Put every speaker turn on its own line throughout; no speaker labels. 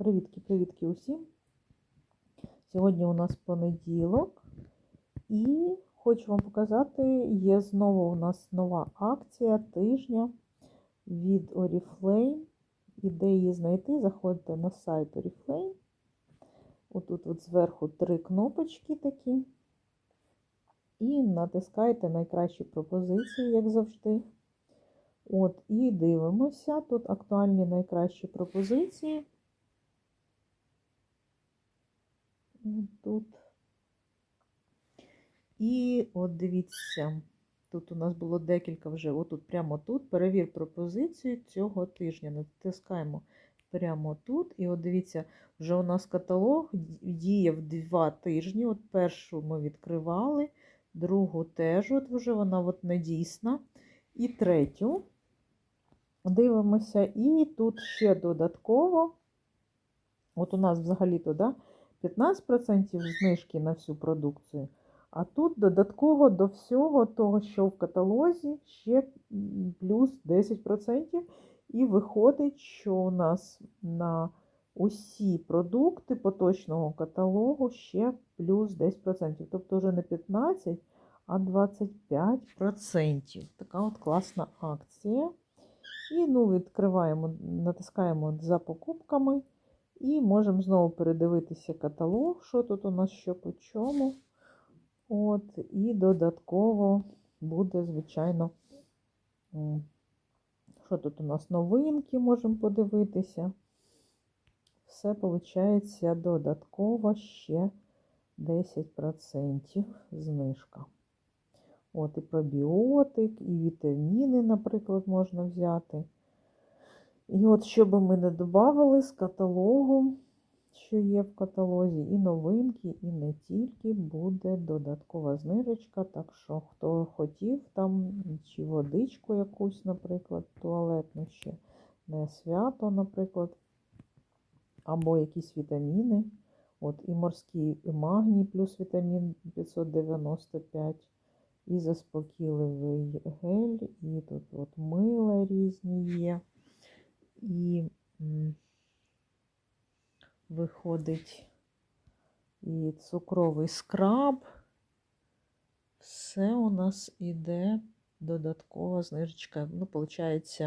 Привітки-привітки усім! Сьогодні у нас понеділок, і хочу вам показати, є знову у нас нова акція тижня від Oriflame. І де її знайти, заходите на сайт Oriflame. Отут от зверху три кнопочки такі. І натискайте найкращі пропозиції, як завжди. От, і дивимося. Тут актуальні найкращі пропозиції. Тут. І от дивіться, тут у нас було декілька вже, отут, прямо тут. Перевір пропозицію цього тижня. Натискаємо прямо тут. І от дивіться, вже у нас каталог діяв два тижні. От першу ми відкривали, другу теж, от вже вона от недійсна. І третю. Дивимося, і тут ще додатково, от у нас взагалі-то да, 15% знижки на всю продукцію, а тут додатково до всього того, що в каталозі, ще плюс 10%. І виходить, що у нас на усі продукти поточного каталогу ще плюс 10%. Тобто вже не 15%, а 25%. Така от класна акція. І ну, відкриваємо, натискаємо за покупками і можемо знову передивитися каталог, що тут у нас що по чому. От, І додатково буде, звичайно, що тут у нас новинки можемо подивитися. Все виходить додатково ще 10% знижка. От і пробіотик, і вітаміни, наприклад, можна взяти. І от, що би ми не додавали з каталогу, що є в каталозі, і новинки, і не тільки буде додаткова знижечка. Так що, хто хотів там, чи водичку якусь, наприклад, туалетну ще не свято, наприклад, або якісь вітаміни. От І морський і магній плюс вітамін 595 і заспокійливий гель, і тут от мила різні є, і виходить і цукровий скраб. Все у нас іде додаткова знижечка. Ну, виходить,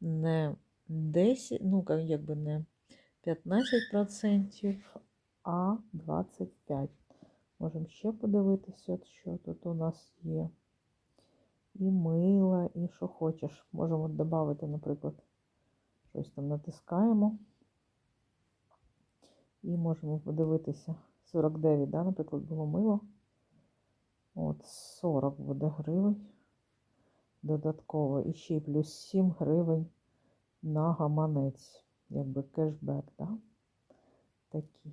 не 10, ну, якби не 15%, а 25%. Можемо ще подивитися, що тут у нас є. І мила, і що хочеш. Можемо додати, наприклад, щось там натискаємо. І можемо подивитися 49, да, наприклад, було мило. От 40 буде гривень додатково. І ще й плюс 7 гривень на гаманець. Якби кешбек, да? Такий.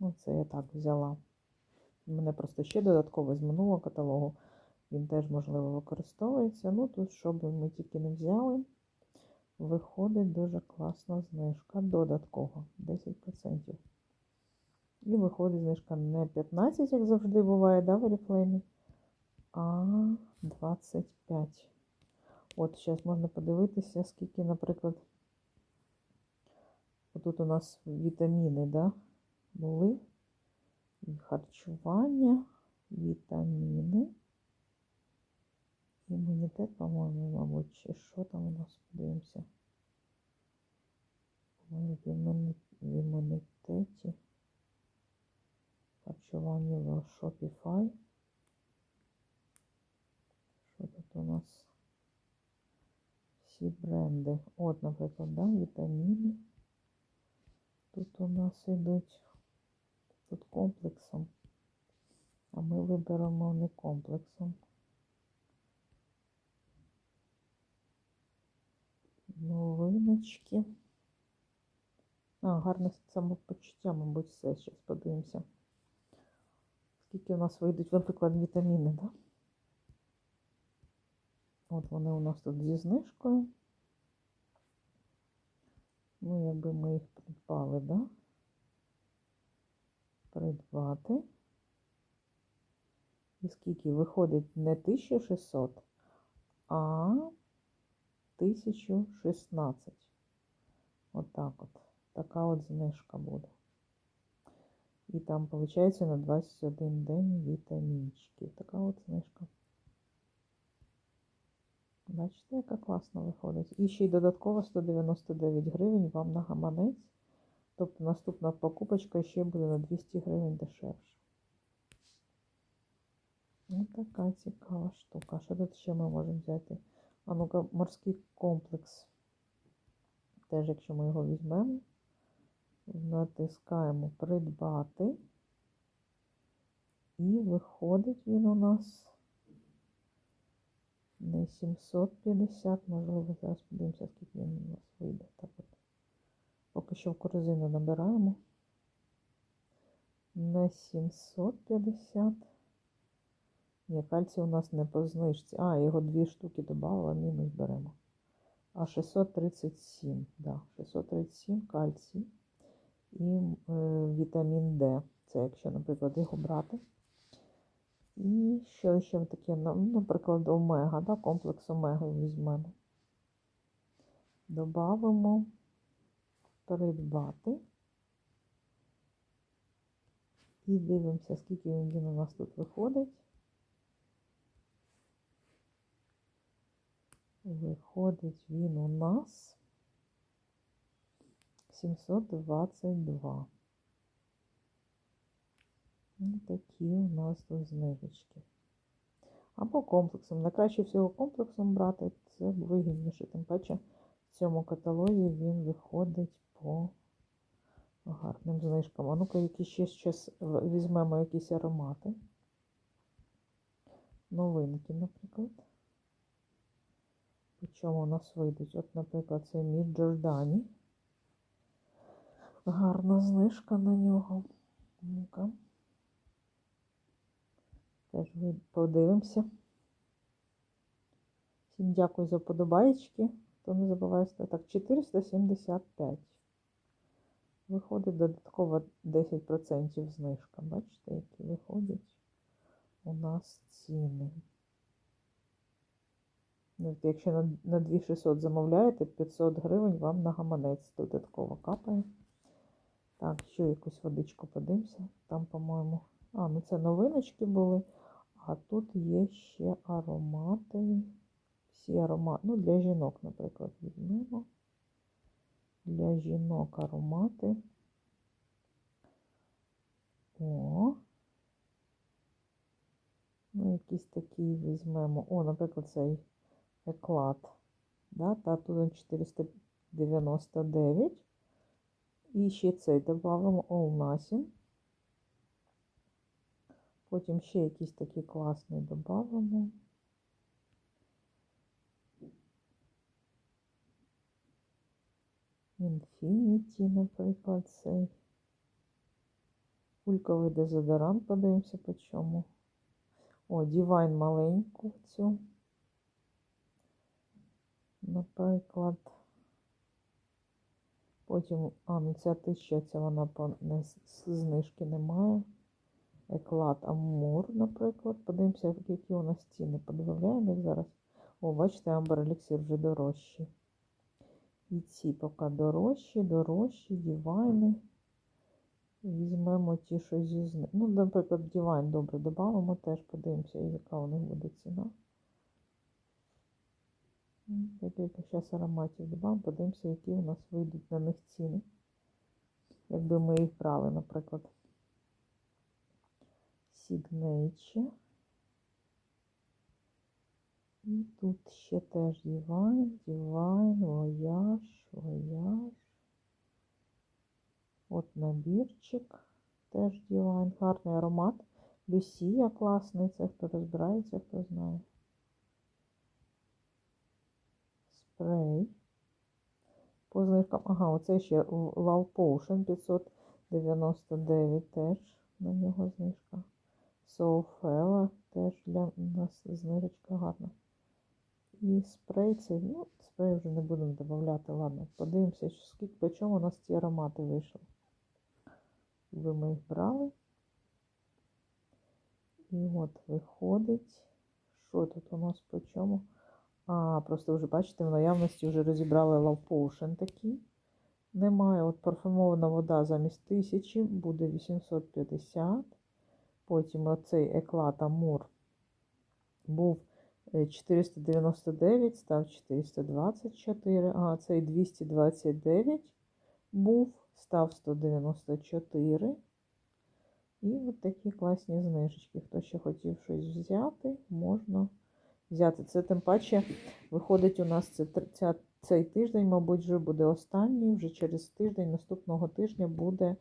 Ну, це я так взяла. Мене просто ще додатково з минулого каталогу. Він теж, можливо, використовується. Ну, тут, щоб ми тільки не взяли, виходить дуже класна знижка. Додаткова 10%. І виходить знижка не 15, як завжди буває, да, в Oriflame, а 25. От, зараз можна подивитися, скільки, наприклад, тут у нас вітаміни, да? були і харчування, вітаміни, імунітет, по-моєму, мабуть, чи що там у нас подивимося. В імунітеті. Харчування в Shopify. Що тут у нас? Всі бренди. От, наприклад, да, вітаміни. Тут у нас йдуть тут комплексом, а ми виберемо не комплексом. Новиночки. А, гарне самопочуття, мабуть, все. Зараз подивимося. Скільки у нас вийдуть, наприклад, вітаміни, да? От вони у нас тут зі знижкою. Ну, якби ми їх придбали, да? придбати. І скільки виходить не 1600, а 1016. Отак от. Така от знижка буде. І там, виходить, на 21 день вітамінчиків. Така от знижка. Бачите, яка класно виходить. І ще й додатково 199 гривень вам на гаманець. Тобто наступна покупочка ще буде на 200 гривень дешевше. Ось така цікава штука. Що тут ще ми можемо взяти? А ну-ка, морський комплекс. Теж, якщо ми його візьмемо, натискаємо придбати. І виходить він у нас не 750, можливо, зараз подивимося, скільки він у нас вийде. Так от. Поки що в корзину набираємо. На 750. Ні, кальцій у нас не по знижці. А, його дві штуки додала, мінус беремо. А 637, да, 637 кальцій і е, вітамін Д. Це якщо, наприклад, його брати. І що ще таке, наприклад, омега, да, комплекс омеги візьмемо. Добавимо придбати. І дивимося, скільки він у нас тут виходить. Виходить він у нас 722. Ось такі у нас тут знижечки. Або комплексом. Найкраще всього комплексом брати, це вигідніше. Тим паче в цьому каталозі він виходить по гарним знижкам. А ну-ка, які ще зараз візьмемо якісь аромати. Новинки, наприклад. Чому у нас вийдуть? От, наприклад, це Мід Джордані. Гарна знижка на нього. Ну-ка. Теж подивимося. Всім дякую за подобаєчки. Хто не забуває ставити. Так, 475. Виходить додатково 10% знижка. Бачите, які виходять у нас ціни. Ну, Якщо на, на 2600 замовляєте, 500 гривень вам на гаманець додатково капає. Так, ще якусь водичку подивимося. Там, по-моєму, а, ну це новиночки були. А тут є ще аромати. Всі аромати, ну, для жінок, наприклад, візьмемо. Для жінок аромати. О. Ну, якісь такі візьмемо. О, наприклад, цей еклад. Да, та тут 499. І ще цей додамо All Nothing. Потім ще якийсь такий класний додамо. Infinity, наприклад, цей. Кульковий дезодорант, подивимося по чому. О, Divine маленьку цю. Наприклад. Потім, а, ну ця тисяча, ця вона по знижки немає. Еклад Амур, наприклад. Подивимося, які у нас ціни. Подивляємо їх зараз. О, бачите, Амбер Еліксір вже дорожчий. І ці поки дорожчі, дорожчі, дівайни. Візьмемо ті, що зі. Ну, наприклад, дівайн добре додамо, теж подивимося, яка у них буде ціна. Декілька зараз ароматів додамо, подивимося, які у нас вийдуть на них ціни. Якби ми їх брали, наприклад. Signature. І тут ще теж Divine, Divine, Voyage, Voyage. От набірчик, теж Divine, гарний аромат. Люсія класний, це хто розбирається, хто знає. Спрей. По знижкам, ага, оце ще Love Potion 599 теж на нього знижка. Соуфела теж для нас знижечка гарна. І спрей цей, ну, спрей вже не будемо додавати, ладно, подивимося, скільки по чому у нас ці аромати вийшли. Ви ми їх брали. І от виходить, що тут у нас по чому? А, просто вже, бачите, в наявності вже розібрали Love Potion такий. немає. От парфумована вода замість 1000 буде 850. Потім оцей еклат Амур був е, 499, став 424. А цей 229 був, став 194. І от такі класні знижечки. Хто ще хотів щось взяти, можна взяти. Це тим паче виходить у нас це, ця, цей тиждень, мабуть, вже буде останній. Вже через тиждень наступного тижня буде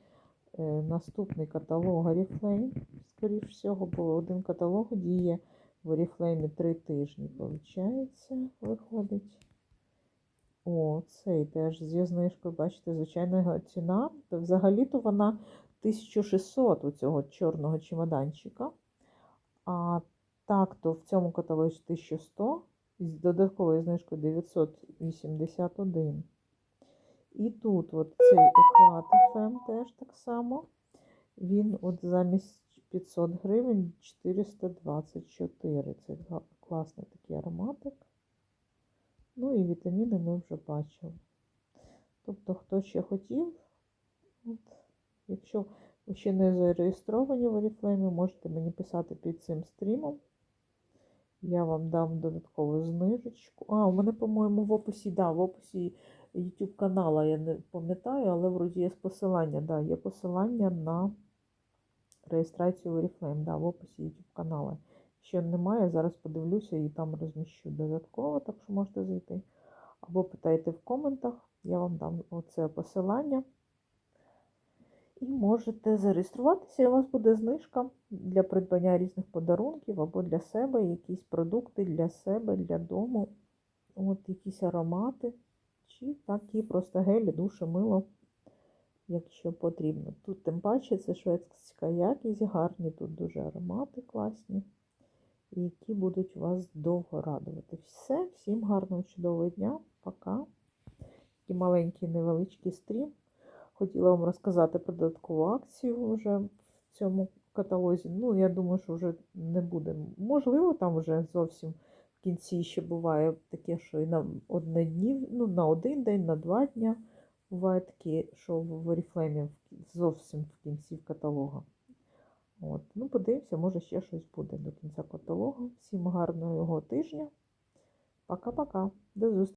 е, наступний каталог Oriflame. Скоріш всього, бо один каталог діє в Oriflame три тижні, виходить, виходить. О, цей теж зі знижкою, бачите, звичайна ціна. Взагалі-то вона 1600 у цього чорного чемоданчика. А так, то в цьому каталозі 1100 і з додатковою знижкою 981. І тут от цей еклат FM теж так само. Він от замість 500 гривень 424. Це класний такий ароматик. Ну і вітаміни ми вже бачили. Тобто, хто ще хотів, от, якщо ви ще не зареєстровані в Oriflame, можете мені писати під цим стрімом. Я вам дам додаткову знижечку. А, у мене, по-моєму, в описі, да, в описі YouTube канала, я не пам'ятаю, але вроді є посилання. Да, є посилання на реєстрацію Oriflame, да, в описі YouTube канала. Ще немає, зараз подивлюся і там розміщу додатково, так що можете зайти. Або питайте в коментах, я вам дам оце посилання. І можете зареєструватися, і у вас буде знижка для придбання різних подарунків або для себе, якісь продукти для себе, для дому, от якісь аромати, чи такі просто гелі, душі, мило, якщо потрібно. Тут тим паче це шведська якість, гарні, тут дуже аромати класні, які будуть вас довго радувати. Все, всім гарного, чудового дня, пока. Такий маленький невеличкий стрім. Хотіла вам розказати про додаткову акцію вже в цьому каталозі. Ну, я думаю, що вже не буде. Можливо, там вже зовсім в кінці ще буває таке, що і на одне дні, ну, на один день, на два дня. Буває таке, що в Oriflame зовсім в кінці каталога. От. Ну, подивимося, може ще щось буде до кінця каталогу. Всім гарного його тижня. Пока-пока. До зустрічі.